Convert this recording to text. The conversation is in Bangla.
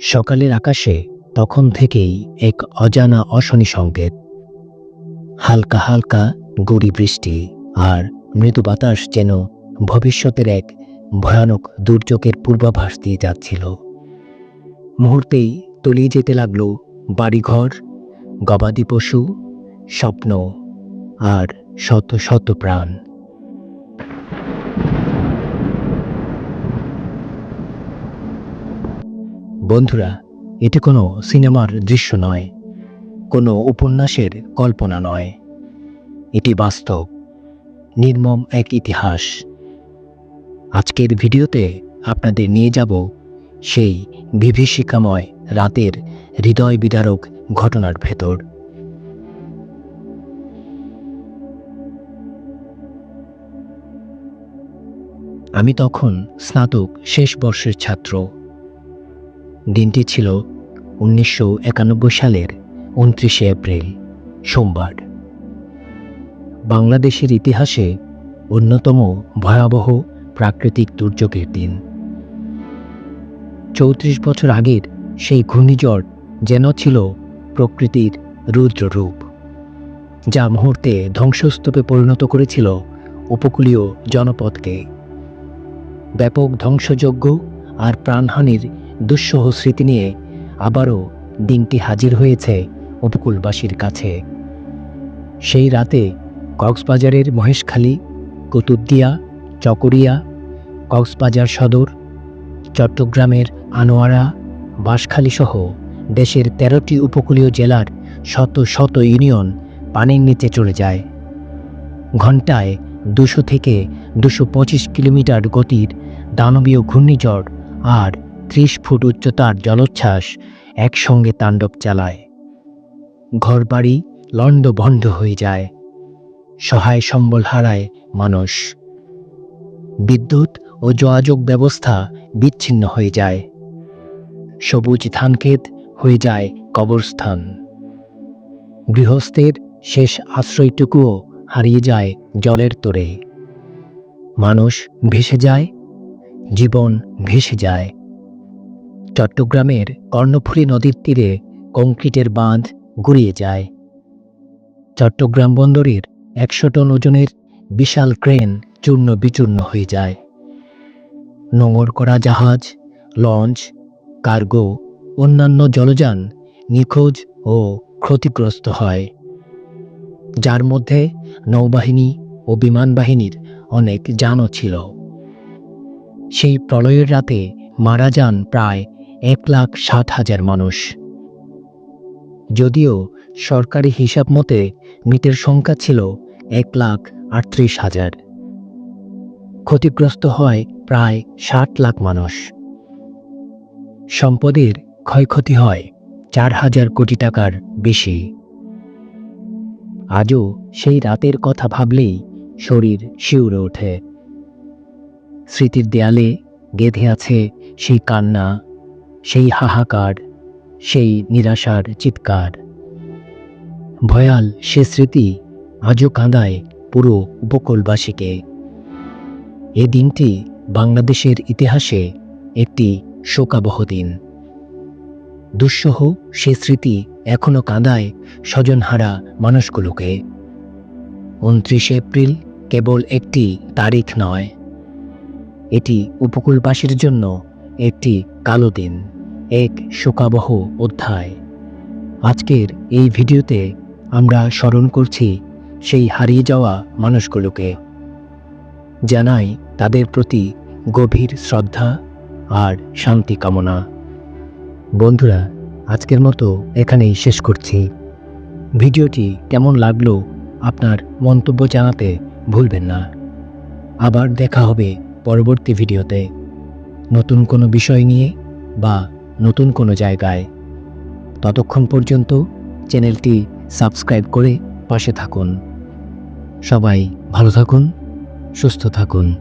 সকালের আকাশে তখন থেকেই এক অজানা অশনি সংকেত। হালকা হালকা গুড়ি বৃষ্টি আর মৃদু বাতাস যেন ভবিষ্যতের এক ভয়ানক দুর্যোগের পূর্বাভাস দিয়ে যাচ্ছিল। মুহূর্তেই তলিয়ে যেতে লাগল বাড়িঘর, গবাদি পশু, স্বপ্ন আর শত শত প্রাণ। বন্ধুরা, এটি কোনো সিনেমার দৃশ্য নয়, কোনো উপন্যাসের কল্পনা নয়। এটি বাস্তব, নির্মম এক ইতিহাস। আজকের ভিডিওতে আপনাদের নিয়ে যাব সেই বিভীষিকাময় রাতের হৃদয় বিদারক ঘটনার ভেতর। আমি তখন স্নাতক শেষ বর্ষের ছাত্র। দিনটি ছিল উনিশশো একানব্বই সালের উনত্রিশে এপ্রিল, সোমবার। বাংলাদেশের ইতিহাসে অন্যতম ভয়াবহ প্রাকৃতিক দুর্যোগের দিন। চৌত্রিশ বছর আগের সেই ঘূর্ণিঝড় যেন ছিল প্রকৃতির রুদ্র রূপ যা মুহূর্তে ধ্বংসস্তূপে পরিণত করেছিল উপকূলীয় জনপদকে। ব্যাপক ধ্বংসযজ্ঞ আর প্রাণহানির দুঃসহ স্মৃতি নিয়ে আবারও দিনটি হাজির হয়েছে উপকূলবাসীর কাছে। সেই রাতে কক্সবাজারের মহেশখালী, কুতুবদিয়া, চকরিয়া, কক্সবাজার সদর, চট্টগ্রামের আনোয়ারা বাঁশখালী সহ দেশের তেরোটি উপকূলীয় জেলার শত শত ইউনিয়ন পানির নিচে চলে যায়। ঘন্টায় দুশো থেকে দুশো পঁচিশ কিলোমিটার গতির দানবীয় ঘূর্ণিঝড় আর ত্রিশ ফুট উচ্চতার জলোচ্ছ্বাস একসঙ্গে তাণ্ডব চালায়। ঘরবাড়ি লণ্ডভণ্ড হয়ে যায়। সহায় সম্বল হারায় মানুষ। বিদ্যুৎ ও যোগাযোগ ব্যবস্থা বিচ্ছিন্ন হয়ে যায়। সবুজ ধানক্ষেত হয়ে যায় কবরস্থান। গৃহস্থের শেষ আশ্রয়টুকুও হারিয়ে যায় জলের তোরে। মানুষ ভেসে যায়, জীবন ভেসে যায়। চট্টগ্রামের কর্ণফুলী নদীর তীরে কংক্রিটের বাঁধ গুড়িয়ে যায়। চট্টগ্রাম বন্দরের একশো টন ওজনের বিশাল ক্রেন চূর্ণ বিচূর্ণ হয়ে যায়। নোঙর করা জাহাজ, লঞ্চ, কার্গো, অন্যান্য জলযান নিখোঁজ ও ক্ষতিগ্রস্ত হয়। যার মধ্যে নৌবাহিনী ও বিমান বাহিনীর অনেক যানও ছিল। সেই প্রলয়ের রাতে মারা যান প্রায় এক লাখ ষাট হাজার মানুষ। যদিও সরকারি হিসাব মতে মৃতের সংখ্যা ছিল এক লাখ আটত্রিশ হাজার। ক্ষতিগ্রস্ত হয় প্রায় ষাট লাখ মানুষ। সম্পদের ক্ষয়ক্ষতি হয় চার হাজার কোটি টাকার বেশি। আজও সেই রাতের কথা ভাবলেই শরীর শিউরে ওঠে। স্মৃতির দেয়ালে গেঁথে আছে সেই কান্না সেই হাহাকার, সেই নিরাশার চিৎকার। ভয়াল সে স্মৃতি আজও কাঁদায় পুরো উপকূলবাসীকে। এ দিনটি বাংলাদেশের ইতিহাসে একটি শোকাবহ দিন। দুঃসহ সে স্মৃতি এখনও কাঁদায় স্বজনহারা মানুষগুলোকে। উনত্রিশে এপ্রিল কেবল একটি তারিখ নয়। এটি উপকূলবাসীর জন্য একটি কালো দিন। এক শোকাবহ অধ্যায়। আজকের এই ভিডিওতে আমরা স্মরণ করছি সেই হারিয়ে যাওয়া মানুষগুলোকে, জানাই তাদের প্রতি গভীর শ্রদ্ধা আর শান্তি কামনা। বন্ধুরা, আজকের মতো এখানেই শেষ করছি। ভিডিওটি কেমন লাগল আপনার মন্তব্য জানাতে ভুলবেন না। আবার দেখা হবে পরবর্তী ভিডিওতে। নতুন কোনো বিষয় নিয়ে বা নতুন কোনো জায়গায়। ততক্ষণ পর্যন্ত চ্যানেলটি সাবস্ক্রাইব করে পাশে থাকুন। সবাই ভালো থাকুন, সুস্থ থাকুন।